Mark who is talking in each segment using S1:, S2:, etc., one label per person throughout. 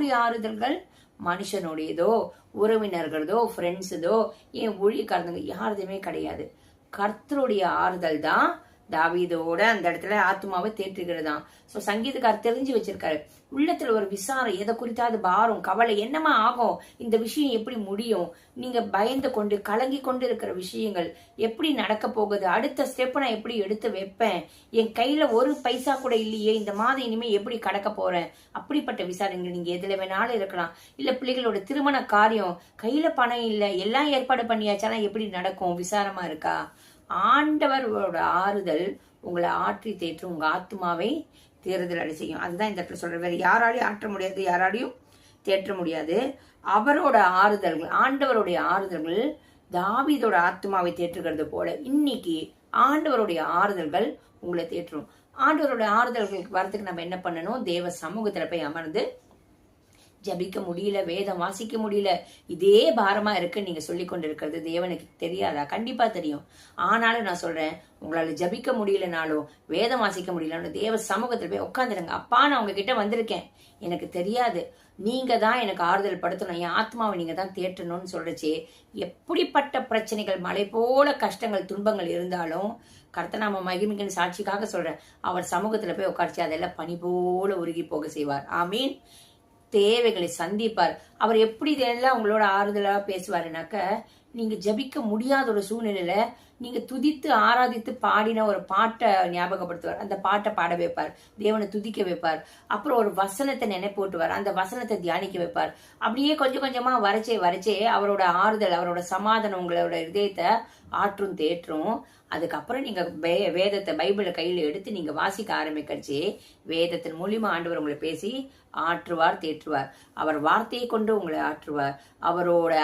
S1: யாருடைய ஆறுதல்கள் மனுஷனுடையதோ உறவினர்களதோ ஃப்ரெண்ட்ஸுதோ என் ஊழியக்காரங்க யாருதுமே கிடையாது. கர்த்தருடைய ஆறுதல் தான் தாவீதோட அந்த இடத்துல ஆத்மாவை தேற்றுகிறதாம். சோ சங்கீதக்காரர் தெரிஞ்சு வச்சிருக்காரு. உள்ளத்துல ஒரு விசாரம் எதை குறித்தாவது பாரம் கவலை என்னமா ஆகும்? இந்த விஷயம் எப்படி முடியும்? நீங்க பயந்து கொண்டு கலங்கி கொண்டு இருக்கிற விஷயங்கள் எப்படி நடக்க போகுது? அடுத்த ஸ்டெப் நான் எப்படி எடுத்து வைப்பேன்? என் கையில ஒரு பைசா கூட இல்லையே இந்த மாதம் இனிமே எப்படி கடக்க போறேன்? அப்படிப்பட்ட விசாரங்கள் நீங்க எதுல வேணாலும் இருக்கலாம். இல்ல பிள்ளைகளோட திருமண காரியம் கையில பணம் இல்ல எல்லாம் ஏற்பாடு பண்ணியாச்சானா எப்படி நடக்கும்? விசாரமா இருக்கா? ஆண்டவரோட ஆறுதல் உங்களை ஆற்றி தேற்றும் உங்க ஆத்மாவை தேறுதல் அடை செய்யும். அதுதான் இந்த இடத்துல சொல்றேன் வேற யாராலையும் ஆற்ற முடியாது யாராலையும் தேற்ற முடியாது. அவரோட ஆறுதல்கள் ஆண்டவருடைய ஆறுதல்கள் தாவிதோட ஆத்மாவை தேற்றுகிறது போல இன்னைக்கு ஆண்டவருடைய ஆறுதல்கள் உங்களை தேற்றும். ஆண்டவருடைய ஆறுதல்களுக்கு வரதுக்கு நம்ம என்ன பண்ணணும்? தேவ சமூகத்தில் போய் அமர்ந்து ஜபிக்க முடியல வேதம் வாசிக்க முடியல. இதே பாரமா இருக்குன்னு நீங்க சொல்லி கொண்டு இருக்கிறது தேவனுக்கு தெரியாதா? கண்டிப்பா தெரியும். ஆனாலும் நான் சொல்றேன் உங்களால ஜபிக்க முடியலனாலும் வேதம் வாசிக்க முடியலனாலும் தேவ சமூகத்துல போய் உட்காந்துருங்க அப்பா நான் உங்ககிட்ட வந்திருக்கேன். எனக்கு தெரியாது. நீங்க தான் எனக்கு ஆறுதல் படுத்தணும். என் ஆத்மாவை நீங்க தான் தேற்றணும்னு சொல்றச்சே. எப்படிப்பட்ட பிரச்சனைகள் மலை போல கஷ்டங்கள் துன்பங்கள் இருந்தாலும் கர்த்தநாம மகிமிகன் சாட்சிக்காக சொல்றேன். அவர் சமூகத்துல போய் உட்கார்ச்சி அதெல்லாம் பனி போல உருகி போக செய்வார். ஆமீன். தேவைகளை சந்திப்பார். அவர் எப்படி இதெல்லாம் உங்களோட ஆறுதலாக பேசுவாருனாக்க நீங்க ஜபிக்க முடியாத ஒரு சூழ்நிலையில நீங்க துதித்து ஆராதித்து பாடின ஒரு பாட்டை ஞாபகப்படுத்துவார். அந்த பாட்டை பாட வைப்பார். தேவனை துதிக்க வைப்பார். அப்புறம் ஒரு வசனத்தை நினைப்போட்டுவார். அந்த வசனத்தை தியானிக்க வைப்பார். அப்படியே கொஞ்சம் கொஞ்சமா வரைச்சே வரைச்சே அவரோட ஆறுதல் அவரோட சமாதானம் உங்களோட இதயத்தை ஆற்றும் தேற்றும். அதுக்கப்புறம் நீங்க வேதத்தை பைபிளை கையில எடுத்து நீங்க வாசிக்க ஆரம்பிக்கச்சு வேதத்தின் மூலியமா ஆண்டவர் உங்களை பேசி ஆற்றுவார் தேற்றுவார். அவர் வார்த்தையை கொண்டு உங்களை ஆற்றுவார். அவரோட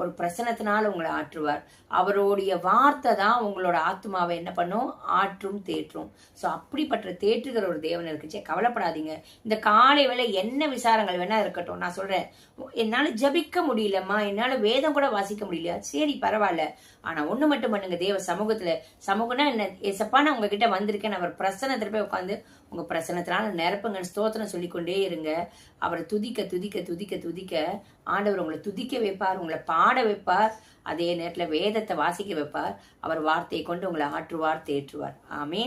S1: ஒரு பிரசனத்தினால உங்களை ஆற்றுவார். அவருடைய வார்த்தை தான் உங்களோட ஆத்மாவை என்ன பண்ணும்? ஆற்றும் தேற்றும். சோ அப்படிப்பட்ட தேற்றுகிற ஒரு தேவன் இருக்குச்சே கவலைப்படாதீங்க. இந்த காலை வேலை என்ன விசாரங்கள் வேணா இருக்கட்டும். நான் சொல்றேன். என்னால ஜபிக்க முடியலம்மா. என்னால வேதம் கூட வாசிக்க முடியல சரி பரவாயில்ல. ஆனா ஒண்ணு மட்டும் பண்ணுங்க. தேவ சமூகத்துல சமூகம்னா என்ன? ஏசப்பா நான் உங்ககிட்ட வந்திருக்கேன். அவர் பிரசனத்துல போய் உட்காந்து உங்க பிரசனத்தினால நிரப்புங்க ஸ்தோத்திரம் சொல்லிக்கொண்டே இருங்க. அவரை துதிக்க துதிக்க துதிக்க துதிக்க ஆண்டவர் உங்களை துதிக்க வைப்பார். உங்களை பாட வைப்பார். அதே நேரத்துல வேதத்தை வாசிக்க வைப்பார். அவர் வார்த்தையை கொண்டு உங்களை ஆற்றுவார் தேற்றுவார். ஆமீன்.